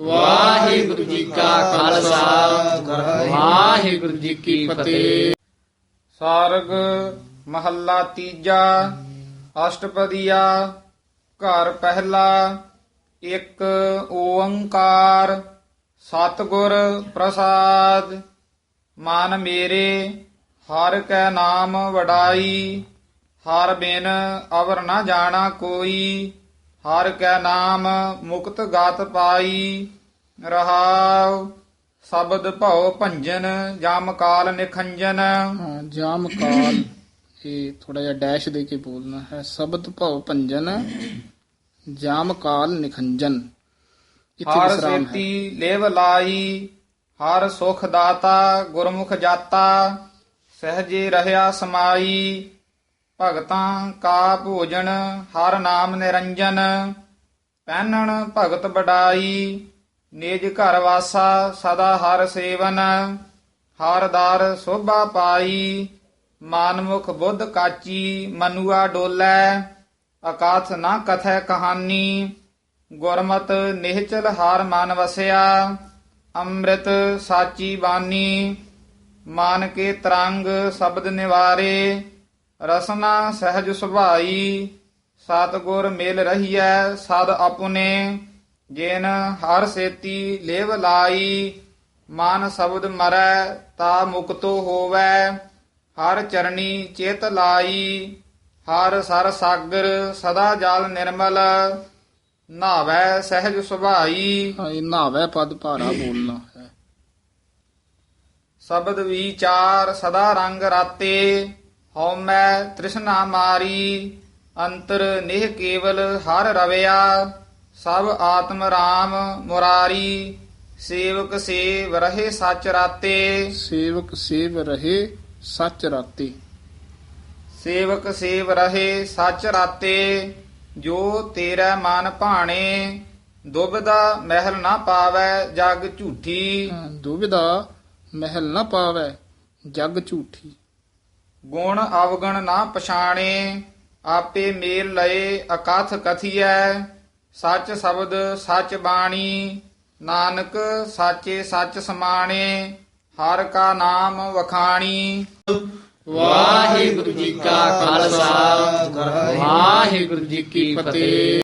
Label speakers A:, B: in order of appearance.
A: ਵਾਹਿਗੁਰੂ ਜੀ ਕਾ ਖਾਲਸਾ। ਵਾਹਿਗੁਰੂ ਜੀ ਕੀ ਫਤਿਹ।
B: ਸਾਰਗ ਮਹੱਲਾ ਤੀਜਾ, ਅਸ਼ਟਪਦੀਆ, ਘਰ ਪਹਿਲਾ, ਇੱਕ ਓੰਕਾਰ, ਸਤਿਗੁਰ ਪ੍ਰਸਾਦ। ਮਨ ਮੇਰੇ, ਹਰ ਕੈ ਨਾਮ ਵਡਾਈ, ਹਰ ਬਿਨ ਅਵਰ ਨਾ ਜਾਣਾ ਕੋਈ। ਹਰ ਕੈ ਨਾਮ ਮੁਕਤ ਗਾਤ ਪਾਈ ਰਹਾਉ ਸ਼ਬਦ ਭਉ ਭੰਜਨ ਜਮ ਕਾਲ ਨਿਖੰਜਨ।
A: ਹਾਂ, ਜਾਮ ਕਾਲ ਇਹ ਥੋੜਾ ਜਿਹਾ ਡੈਸ਼ ਦੇ ਕੇ ਬੋਲਣਾ ਹੈ। ਸ਼ਬਦ ਭਉ ਭੰਜਨ ਜਾਮ ਕਾਲ ਨਿਖੰਜਨ। ਇੱਥੇ
B: ਹਰ
A: ਵਿਸਰਾਮ ਹੈ।
B: ਸੇਤੀ ਲੇਵ ਲਾਈ ਹਰ ਸੁਖ ਦਾਤਾ ਗੁਰਮੁਖ ਜਾਤਾ ਸਹਜੇ ਰਹਿਆ ਸਮਾਈ। ਭਗਤਾਂ ਕਾ ਭੋਜਨ, ਹਰ ਨਾਮ ਨਿਰੰਜਨ। ਪਹਿਨਣ ਭਗਤ ਬਡਾਈ ਨਿਜ ਘਰ ਵਾਸਾ ਸਦਾ ਹਰ ਸੇਵਨ। ਹਰ ਦਰ ਸੋਭਾ ਪਾਈ ਮਾਨਮੁਖ ਬੁੱਧ ਕਾਚੀ, ਮਨੁਆ ਡੋਲੇ। ਅਕਾਥ ਨਾ ਕਥੈ ਕਹਾਨੀ, ਗੁਰਮਤ ਨਿਹਚਲ ਹਰ ਮਨ ਵਸਿਆ। ਅੰਮ੍ਰਿਤ ਸਾਚੀ ਬਾਣੀ ਮਾਨ ਕੇ ਤਰੰਗ ਸ਼ਬਦ ਨਿਵਾਰੇ। ਰਸਨਾ ਸਹਿਜ ਸੁਭਾਈ ਸਤਗੁਰ ਮਿਲ ਰਹੀਐ ਸਦ ਆਪੁਨੇ ਜਿਨ ਹਰ ਸੇਤੀ ਲੇਵ ਲਾਈ ਮਨ ਸ਼ਬਦ ਮਰੈ ਤਾ ਮੁਕਤੋ ਹੋਵੈ ਹਰ ਚਰਣੀ ਚੇਤ ਲਾਈ ਹਰ ਸਰ ਸਾਗਰ ਸਦਾ ਜਲ ਨਿਰਮਲ ਨਾਵੈ ਸਹਿਜ ਸੁਭਾਈ।
A: ਹਾਂ, ਇਹ ਨਾਵੇ ਪਦ ਭਾਰਾ ਬੋਲਣਾ ਹੈ।
B: ਸ਼ਬਦ ਵਿਚਾਰ ਸਦਾ ਰੰਗ ਰਾਤੇ ਹਉਮੈ ਤ੍ਰਿਸ਼ਨਾ ਮਾਰੀ ਅੰਤਰ ਨਿਹ ਕੇਵਲ ਹਰ ਰਵਿਆ ਸਭ ਆਤਮ ਰਾਮ ਮੁਰਾਰੀ ਸੇਵਕ ਸੇਵ ਰਹੇ ਸਚ ਰਾਤੇ।
A: ਸੇਵਕ ਸੇਵ ਰਹੇ ਸੱਚ ਰਾਤੇ।
B: ਸੇਵਕ ਸੇਵ ਰਹੇ ਸਚ ਰਾਤੇ ਜੋ ਤੇਰਾ ਮਨ ਭਾਣੇ ਦੁਬਦਾ ਮਹਿਲ ਨਾ ਪਾਵੈ ਜਗ ਝੂਠੀ।
A: ਦੁਬਿਧਾ ਮਹਿਲ ਨਾ ਪਾਵੇ ਜਗ ਝੂਠੀ।
B: ਗੁਣ ਅਵਗਣ ਨਾ ਪਛਾਣੇ, ਆਪੇ ਮੇਲ ਲਏ ਅਕਥ ਕਥੀਐ, ਸੱਚ ਸ਼ਬਦ ਸੱਚ ਬਾਣੀ, ਨਾਨਕ ਸਾਚੇ ਸੱਚ ਸਮਾਣੇ, ਹਰ ਕਾ ਨਾਮ ਵਖਾਣੀ।
A: ਵਾਹਿਗੁਰੂ ਜੀ ਕਾ ਖਾਲਸਾ, ਵਾਹਿਗੁਰੂ ਜੀ ਕੀ ਫਤਿਹ।